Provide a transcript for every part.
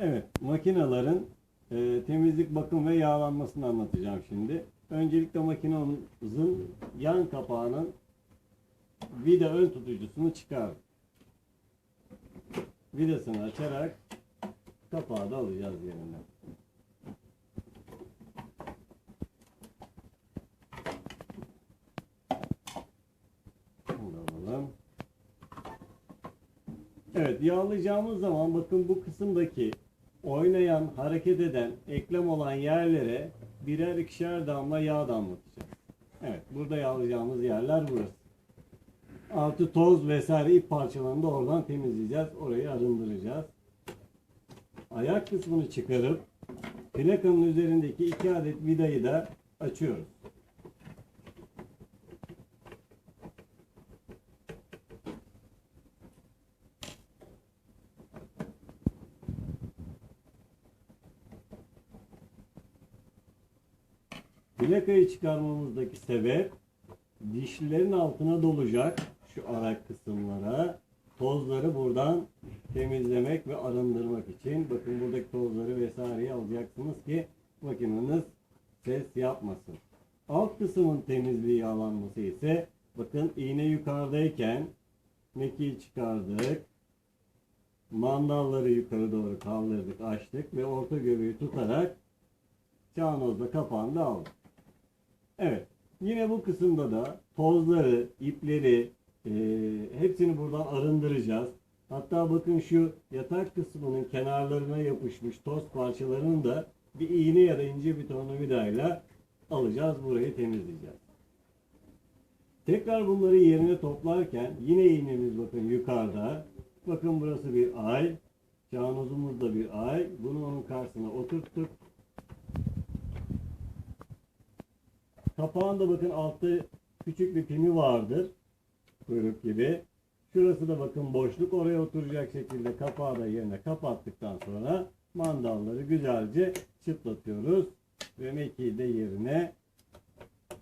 Evet, makinelerin e, temizlik, bakım ve yağlanmasını anlatacağım şimdi. Öncelikle makinamızın yan kapağının vida ön tutucusunu çıkar. Vidasını açarak kapağı da alacağız yerinden. Evet yağlayacağımız zaman bakın bu kısımdaki oynayan, hareket eden, eklem olan yerlere birer ikişer damla yağ damlatacağız. Evet burada yağlayacağımız yerler burası. Altı toz vesaire ip parçalarını da oradan temizleyeceğiz. Orayı arındıracağız. Ayak kısmını çıkarıp plakanın üzerindeki iki adet vidayı da açıyoruz. Plakayı çıkarmamızdaki sebep dişlilerin altına dolacak şu ara kısımlara tozları buradan temizlemek ve arındırmak için. Bakın buradaki tozları vesaireyi alacaksınız ki makineniz ses yapmasın. Alt kısmın temizliği yağlanması ise bakın iğne yukarıdayken mekiği çıkardık. Mandalları yukarı doğru kaldırdık, açtık ve orta göbeği tutarak Çağnozla kapağını aldık. Evet. Yine bu kısımda da tozları, ipleri e, hepsini buradan arındıracağız. Hatta bakın şu yatak kısmının kenarlarına yapışmış toz parçalarını da bir iğne ya da ince bir tornavidayla alacağız. Burayı temizleyeceğiz. Tekrar bunları yerine toplarken yine iğnemiz bakın yukarıda. Bakın burası bir ay. Çağnozumuz da bir ay. Bunu onun karşısına oturttuk. Kapağında bakın altta küçük bir pimi vardır. Kuyruk gibi. Şurası da bakın boşluk. Oraya oturacak şekilde kapağı da yerine kapattıktan sonra mandalları güzelce çıtlatıyoruz. Ve mekiği de yerine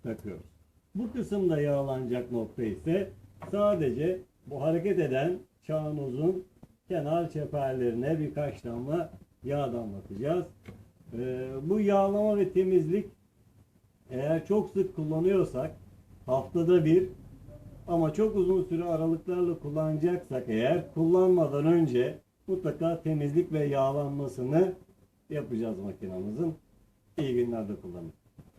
takıyoruz. Bu kısımda yağlanacak nokta ise sadece bu hareket eden çağınozun kenar çeperlerine birkaç damla yağ damlatacağız. Ee, bu yağlama ve temizlik eğer çok sık kullanıyorsak haftada bir ama çok uzun süre aralıklarla kullanacaksak eğer kullanmadan önce mutlaka temizlik ve yağlanmasını yapacağız makinamızın. İyi günlerde kullanın.